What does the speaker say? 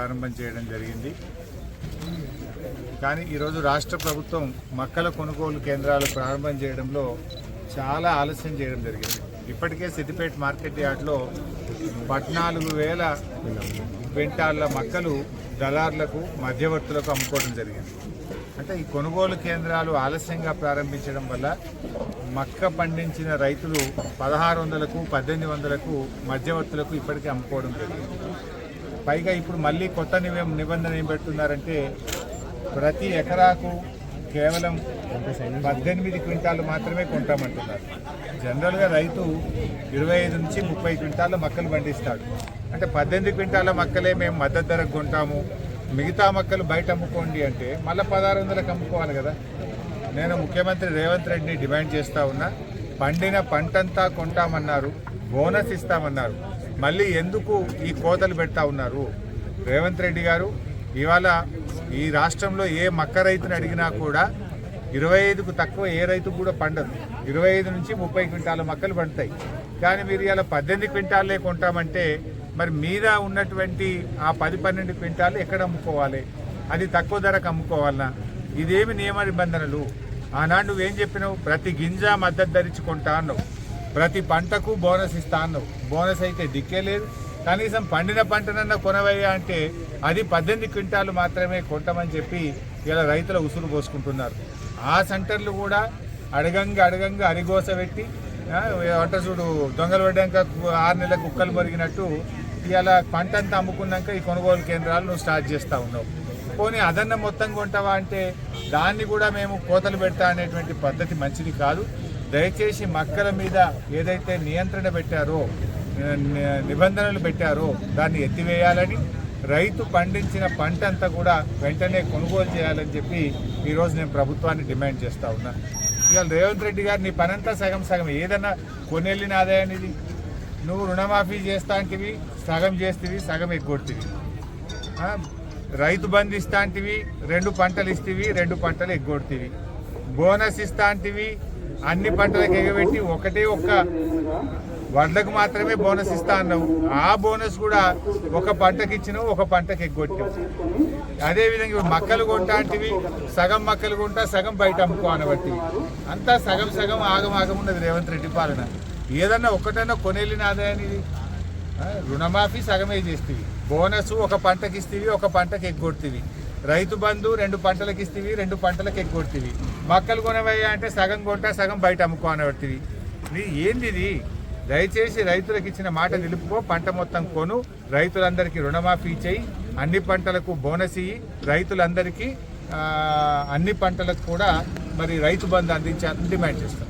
ప్రారంభం చేయడం జరిగింది. కానీ ఈరోజు రాష్ట్ర ప్రభుత్వం మక్కల కొనుగోలు కేంద్రాలు ప్రారంభం చేయడంలో చాలా ఆలస్యం చేయడం జరిగింది. ఇప్పటికే సిద్దిపేట మార్కెట్ యార్డ్లో పద్నాలుగు వేల క్వింటాళ్ళ మక్కలు దళార్లకు మధ్యవర్తులకు అమ్ముకోవడం జరిగింది. అంటే ఈ కొనుగోలు కేంద్రాలు ఆలస్యంగా ప్రారంభించడం వల్ల మక్క పండించిన రైతులు పదహారు వందలకు పద్దెనిమిది వందలకు మధ్యవర్తులకు ఇప్పటికే అమ్ముకోవడం జరిగింది. పైగా ఇప్పుడు మళ్ళీ కొత్త నిబంధన ఏం పెడుతున్నారంటే ప్రతి ఎకరాకు కేవలం పద్దెనిమిది క్వింటాలు మాత్రమే కొంటామంటున్నారు. జనరల్గా రైతు ఇరవై ఐదు నుంచి ముప్పై క్వింటాల మొక్కలు పండిస్తాడు. అంటే పద్దెనిమిది క్వింటాల మొక్కలే మేము మద్దతు ధరకు కొంటాము. మిగతా మొక్కలు బయట అమ్ముకోండి అంటే మళ్ళీ పదహారు వందలకు అమ్ముకోవాలి కదా. నేను ముఖ్యమంత్రి రేవంత్ రెడ్డిని డిమాండ్ చేస్తా ఉన్నా. పండిన పంటంతా కొంటామన్నారు. బోనస్ ఇస్తామన్నారు. మళ్ళీ ఎందుకు ఈ కోతలు పెడతా ఉన్నారు? రేవంత్ రెడ్డి గారు ఇవాళ ఈ రాష్ట్రంలో ఏ మక్క రైతుని అడిగినా కూడా ఇరవై ఐదుకు తక్కువ ఏ రైతు కూడా పండదు. ఇరవై ఐదు నుంచి ముప్పై క్వింటాల మక్కలు పండుతాయి. కానీ మీరు ఇలా పద్దెనిమిది క్వింటాలే కొంటామంటే మరి మీద ఉన్నటువంటి ఆ పది పన్నెండు క్వింటాలు ఎక్కడ అమ్ముకోవాలి? అది తక్కువ ధరకు అమ్ముకోవాలనా? ఇదేమి నియమ నిబంధనలు? ఆనాడు నువ్వేం చెప్పినావు? ప్రతి గింజ మద్దతు ధరించుకుంటా అన్నావు. ప్రతి పంటకు బోనస్ ఇస్తా అన్నావు బోనస్ అయితే దిక్కే లేదు. కనీసం పండిన పంటనన్నా కొనవయ్యా అంటే అది పద్దెనిమిది క్వింటాలు మాత్రమే కొంటామని చెప్పి ఇలా రైతుల ఉసురు పోసుకుంటున్నారు. ఆ సెంటర్లు కూడా అడగంగా అడగంగా అరిగోస పెట్టి వంట చూడు దొంగలు పడ్డాక ఆరు నెలల కుక్కలు మరిగినట్టు ఇవాళ పంట అంతా అమ్ముకున్నాక ఈ కొనుగోలు కేంద్రాలు నువ్వు స్టార్ట్ చేస్తూ ఉన్నావు. పోనీ అదన్న మొత్తం కొంటావా అంటే దాన్ని కూడా మేము కోతలు పెడతా అనేటువంటి పద్ధతి మంచిది కాదు. దయచేసి మక్కల మీద ఏదైతే నియంత్రణ పెట్టారో నిబంధనలు పెట్టారో దాన్ని ఎత్తివేయాలని రైతు పండించిన పంట అంతా కూడా వెంటనే కొనుగోలు చేయాలని చెప్పి ఈరోజు నేను ప్రభుత్వాన్ని డిమాండ్ చేస్తా ఉన్నా. ఇవాళ రేవంత్ రెడ్డి గారు నీ పనంతా సగం సగం. ఏదన్నా కొనెళ్ళిన ఆదాయానిది నువ్వు రుణమాఫీ చేస్తా అంటివి సగం చేస్తేవి సగం ఎగ్గొడుతుంది రైతు బంధు ఇస్తా అంటివి రెండు పంటలు ఇస్తేవి రెండు పంటలు ఎగ్గొడుతీవి బోనస్ ఇస్తా అంటివి అన్ని పంటలకు ఎగబెట్టి ఒకటే ఒక్క వడ్లకు మాత్రమే బోనస్ ఇస్తా అన్నావు. ఆ బోనస్ కూడా ఒక పంటకి ఇచ్చినావు ఒక పంటకి ఎగ్గొట్టావు అదేవిధంగా ఇప్పుడు మక్కలు కొంటా అంటివి సగం మక్కలు కొంటా సగం బయట అమ్ముకో అనబట్టి. అంతా సగం సగం ఆగం ఆగం ఉన్నది రేవంత్ రెడ్డి పాలన. ఏదన్నా ఒకటన్నా కొనేళ్ళిన ఆదాయాన్ని రుణమాఫీ సగమే చేస్తీవి. బోనస్ ఒక పంటకి ఇస్తేవి ఒక పంటకి ఎగ్గొడుతుంది రైతు బంధు రెండు పంటలకు ఇస్తేవి రెండు పంటలకు ఎగ్గొడుతీవి మక్కలు కొనవయ్యా అంటే సగం కొంటా సగం బయట అమ్ముకో అనబడుతుంది ఇది ఏంది ఇది దయచేసి రైతులకు ఇచ్చిన మాట నిలుపుకో పంట మొత్తం కొను రైతులందరికీ రుణమాఫీ చేయి అన్ని పంటలకు బోనస్ ఇయ్యి రైతులందరికీ అన్ని పంటలకు కూడా మరి రైతు బంధు అందించాలని డిమాండ్ చేస్తాం.